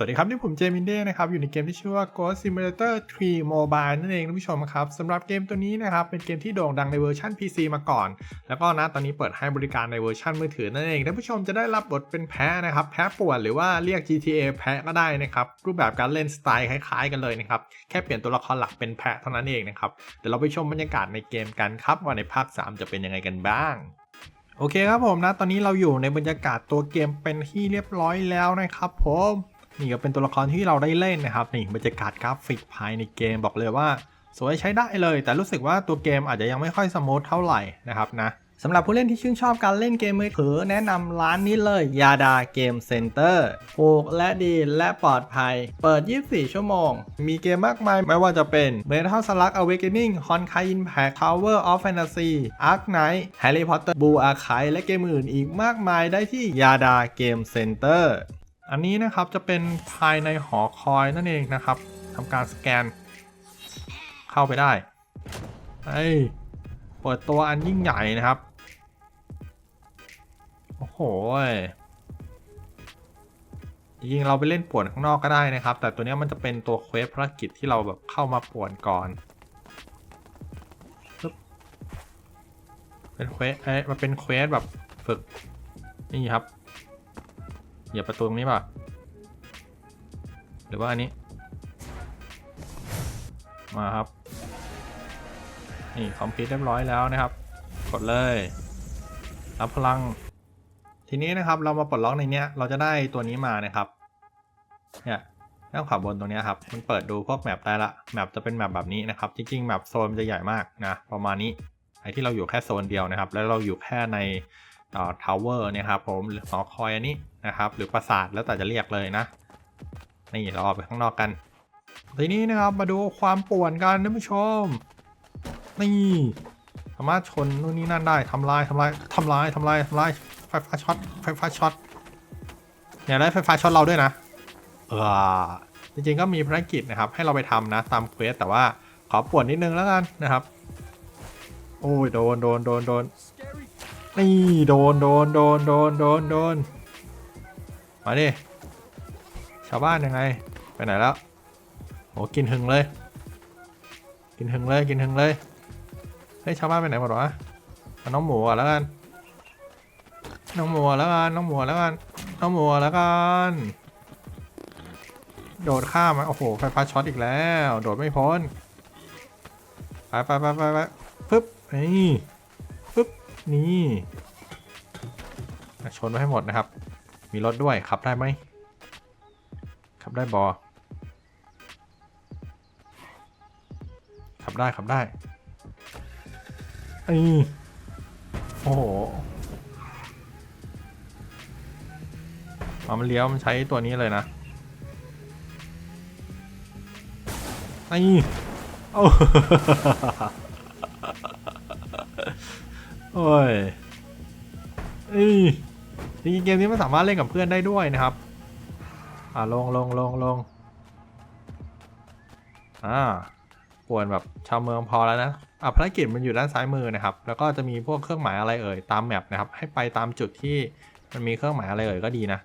สวัสดีครับ นี่ผมเจมินเด้นะครับ อยู่ในเกมที่ชื่อว่า Ghost Simulator 3 Mobile นั่นเองท่านผู้ชมครับสำหรับเกมตัวนี้นะครับ เป็นเกมที่โด่งดังในเวอร์ชัน PC มาก่อน แล้วก็นะตอนนี้เปิดให้บริการในเวอร์ชันมือถือนั่นเองท่านผู้ชมจะได้รับบทเป็นแพะนะครับ แพะป่วนหรือว่าเรียก GTA แพะก็ได้นะครับ รูปแบบการเล่นสไตล์คล้ายๆ กันเลยนะครับ แค่เปลี่ยนตัวละครหลักเป็นแพะเท่านั้นเองนะครับเดี๋ยวเราไปชมบรรยากาศในเกมกันครับว่าในภาค 3 จะเป็นยังไงกันบ้างโอเคครับผมนะตอนนี้เราอยู่ในบรรยากาศตัวเกมเป็นที่เรียบร้อยแล้วนะครับผม นี่ก็เป็นตัวละครที่เราได้เล่นนะครับนี่บรรยากาศกราฟิกภายในเกมบอกเลยว่า สวยใช้ได้เลย แต่รู้สึกว่าตัวเกมอาจจะยังไม่ค่อยสมูทเท่าไหร่นะครับนะสำหรับผู้เล่นที่ชื่นชอบการเล่นเกมมือถือแนะนำร้านนี้เลยยาดาเกมเซ็นเตอร์ถูกและดีและปลอดภัย เปิด 24 ชั่วโมง มีเกมมากมายไม่ว่าจะเป็น Metal Slug Awakening Honkai Impact Tower of Fantasy Ark Knight Harry Potter Blue Archive และเกมอื่นอีกมากมายได้ที่ยาดาเกมเซ็นเตอร์ อันนี้นะครับจะเป็นภายในหอคอยนั่นเองนะครับทำการสแกน เข้าไปได้เฮ้ยเปิดตัวอันยิ่งใหญ่นะครับ โอ้โหยจริงเราไปเล่นป่วนข้างนอกก็ได้นะครับ แต่ตัวนี้มันจะเป็นตัวเควสภารกิจที่เราแบบเข้ามาป่วนก่อนเป็นเควสเอ้ยมันเป็นเควสแบบฝึกนี่ครับ เหยียบประตูตรงนี้ป่ะ หรือว่าอันนี้ มาครับ นี่คอมพิวเรียบร้อยแล้วนะครับ กดเลย รับพลัง ทีนี้นะครับเรามาปลดล็อกในเนี้ย เราจะได้ตัวนี้มานะครับ เนี่ยด้านขวาบนตรงนี้ครับ มันเปิดดูพวกแมปได้ละ แมปจะเป็นแมปแบบนี้นะครับ จริงๆ แมปโซนจะใหญ่มากนะ ประมาณนี้ ไอที่เราอยู่แค่โซนเดียวนะครับ แล้วเราอยู่แค่ใน ทาวเวอร์เนี่ยครับผมหรือหอคอยอันนี้นะครับหรือปราสาทแล้วแต่จะเรียกเลยนะนี่เราออกไปข้างนอกกันทีนี้นะครับมาดูความป่วนกันท่านผู้ชม นี่สามารถชนนู่นนี่นั่นได้ทำลายทำลายทำลายทำลายทำลายไฟฟ้าช็อตไฟฟ้าช็อตเนี่ยได้ไฟฟ้าช็อตเราด้วยนะเออจริงๆก็มีภารกิจนะครับ ให้เราไปทำนะตามเควสแต่ว่าขอป่วนนิดนึงแล้วกันนะครับ โอ้ยโดนโดนโดนโดน นี่โดนโดนโดนโดนโดนโดนมาดิชาวบ้านยังไง ไปไหนแล้วโอ้กินหึงเลย กินหึงเลยกินหึงเลยเฮ้ยชาวบ้านไปไหนหมดวะเอาน้องหมูแล้วกันน้องหมูแล้วกันน้องหมูแล้วกันน้องหมูแล้วกันโดดข้ามมาโอ้โหไฟฟ้าช็อตอีกแล้ว โดดไม่พ้นไปไปไปไปไปปึ๊บนี่ นี่ชนไว้ให้หมดนะครับ มีรถด้วยขับได้ไหมขับได้บอขับได้ขับได้ไอ้โอ้โหมามันเลี้ยวมันใช้ตัวนี้เลยนะไอ้โอ้ โอ้ยเอ้ยจริงๆเกมนี้มันสามารถเล่นกับเพื่อนได้ด้วยนะครับ อ่าลงลงลงลงอ่าป่วนแบบชาวเมืองพอแล้วนะ อะภารกิจมันอยู่ด้านซ้ายมือนะครับ แล้วก็จะมีพวกเครื่องหมายอะไรเอ่ยตามแมปนะครับ ให้ไปตามจุดที่มันมีเครื่องหมายอะไรเอ่ยก็ดีนะ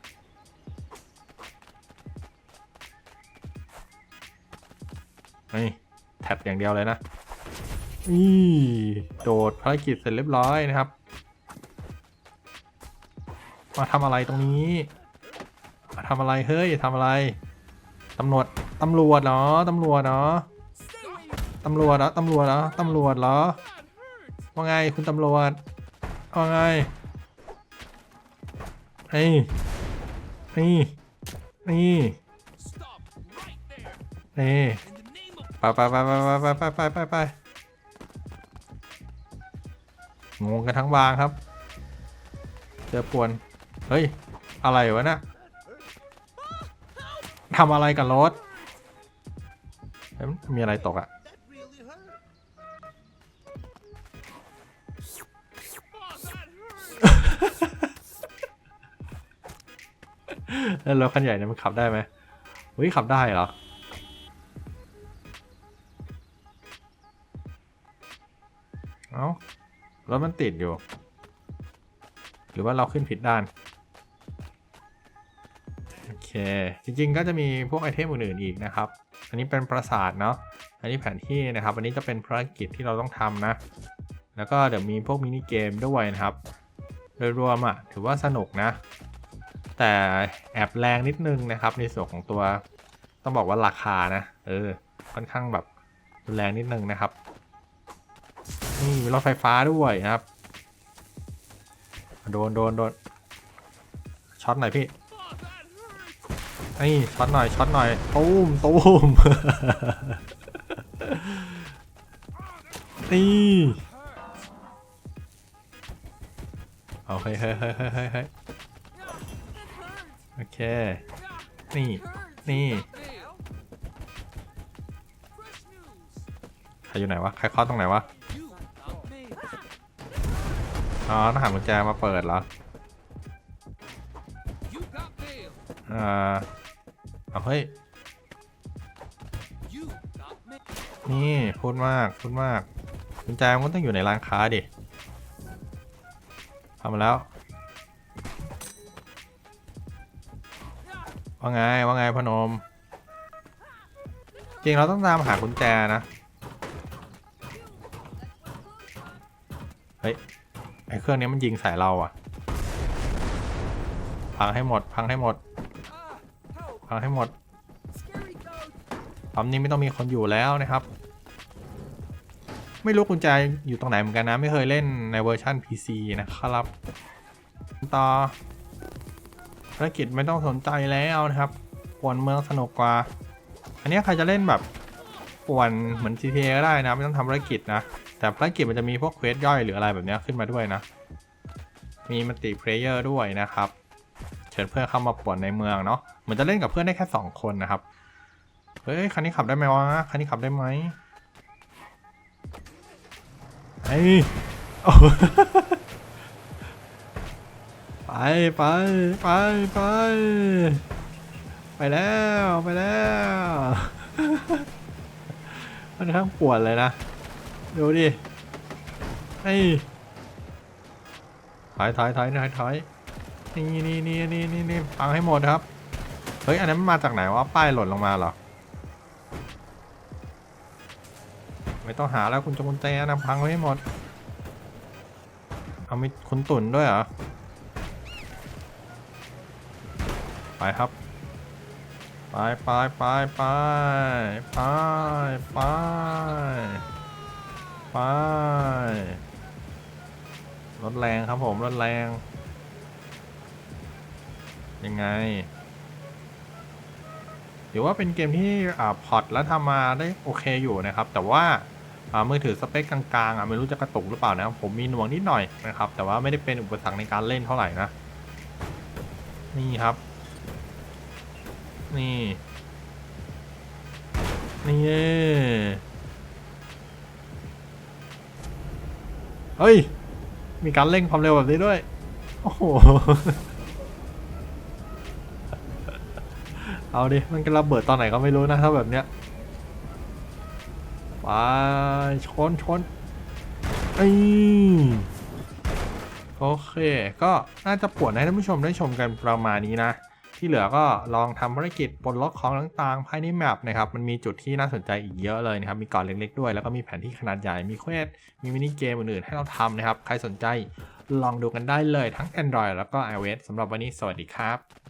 นี่แท็บอย่างเดียวเลยนะ นี่โดดภารกิจเสร็จเรียบร้อยนะครับ มาทำอะไรตรงนี้ มาทำอะไรเฮ้ยทำอะไรตำรวจตำรวจเหรอตำรวจเหรอตำรวจเหรอตำรวจเหรอตำรวจเหรอว่าไงคุณตำรวจว่าไงเฮ้ยนี่นี่นี่ไปไปไปไปไปไปไปไป งงกันทั้งบางครับ เจอป่วน เฮ้ย อะไรวะนะ่ะทำอะไรกับรถ มีอะไรตกอะแล้วรถคันใหญ่เนี่ยมันขับได้ไหมเฮ้ยขับได้เหรอ เอ้า รถมันติดอยู่ หรือว่าเราขึ้นผิดด้าน โอเค จริงๆก็จะมีพวกไอเทมอื่นๆอีกนะครับ อันนี้เป็นปราสาทเนาะ อันนี้แผนที่นะครับ อันนี้จะเป็นภารกิจที่เราต้องทำนะ แล้วก็เดี๋ยวมีพวกมินิเกมด้วยนะครับ โดยรวมอะถือว่าสนุกนะ แต่แอบแรงนิดนึงนะครับ ในส่วนของตัว ต้องบอกว่าราคานะ เออ ค่อนข้างแบบแรงนิดนึงนะครับ นี่มีรถไฟฟ้าด้วยนะครับ โดนโดนโดนช็อตหน่อยพี่นี่ช็อตหน่อยช็อตหน่อยตูมตูมนี่เอาเฮ้ยเฮ้ยเฮ้ยเฮ้ยเฮ้ยเฮ้ยโอเค นี่ นี่ใครอยู่ไหนวะ ใครเคาะตรงไหนวะ อ๋อต้องหากุญแจมาเปิดเหรออ่าเอาเฮ้ย นี่พูดมากพูดมากกุญแจมันต้องอยู่ในร้านค้าดิทำมาแล้ว ว่าไง ว่าไงพนม จริงเราต้องตามหากุญแจนะ เฮ้ย อ้เครื่องนี้มันยิงใส่เราอะพังให้หมด พังให้หมด พังให้หมดปั๊มนี้ไม่ต้องมีคนอยู่แล้วนะครับ ไม่รู้กุญแจอยู่ตรงไหนเหมือนกันนะ ไม่เคยเล่นในเวอร์ชัน PC นะครับ ต่อภารกิจไม่ต้องสนใจแล้วนะครับป่วนเมืองสนุกกว่า อันนี้ใครจะเล่นแบบป่วนเหมือน GTA ก็ได้นะ ไม่ต้องทำภารกิจนะ แต่ภารกิจมันจะมีพวกเควสย่อยหรืออะไรแบบนี้ขึ้นมาด้วยนะ มีมัลติเพลเยอร์ด้วยนะครับ เชิญเพื่อนเข้ามาป่วนในเมืองเนาะเหมือนจะเล่นกับเพื่อนได้แค่ 2 คนนะครับ เฮ้ย คันนี้ขับได้ไหมวะ คันนี้ขับได้ไหมไอ้ยไปไปไปไปไปแล้วไปแล้วค่อนข้างปวดเลยนะ ดูดิไอ้ยถอยถอยถอยถอยถอยนี่นี่นี่นี่นี่นี่ฟังให้หมดครับ เฮ้ย อันนั้นมันมาจากไหนวะ ป้ายหล่นลงมาเหรอ ไม่ต้องหาแล้วคุณจงกุญแจนะพังไว้ให้หมด เอามีคุณตุ่นด้วยเหรอ ไปครับ ไปไปไปไปไปไป ไปรถแรงครับผมรถแรง ยังไงถือว่าเป็นเกมที่อ่าพอตแล้วทำมาได้โอเคอยู่นะครับ แต่ว่าอ่ามือถือสเปคกลางๆอะไม่รู้จะกระตุกหรือเปล่านะครับผมมีหน่วงนิดหน่อยนะครับ แต่ว่าไม่ได้เป็นอุปสรรคในการเล่นเท่าไหร่นะ นี่ครับ นี่ นี่ เฮ้ย มีการเร่งความเร็วแบบนี้ด้วย โอ้โห เอาดิ มันจะระเบิดตอนไหนก็ไม่รู้นะ ถ้าแบบเนี้ยไปชนชนไอ้ยโอเค ก็น่าจะปวดให้ท่านผู้ชมได้ชมกันประมาณนี้นะ ที่เหลือก็ลองทำภารกิจปลดล็อกของต่างๆ ภายในแมปนะครับ มันมีจุดที่น่าสนใจอีกเยอะเลยนะครับ มีเกาะเล็กๆด้วย แล้วก็มีแผนที่ขนาดใหญ่ มีเควส มีมินิเกมอื่นๆ ให้เราทำนะครับ ใครสนใจลองดูกันได้เลยทั้ง Android แล้วก็ iOS สำหรับวันนี้สวัสดีครับ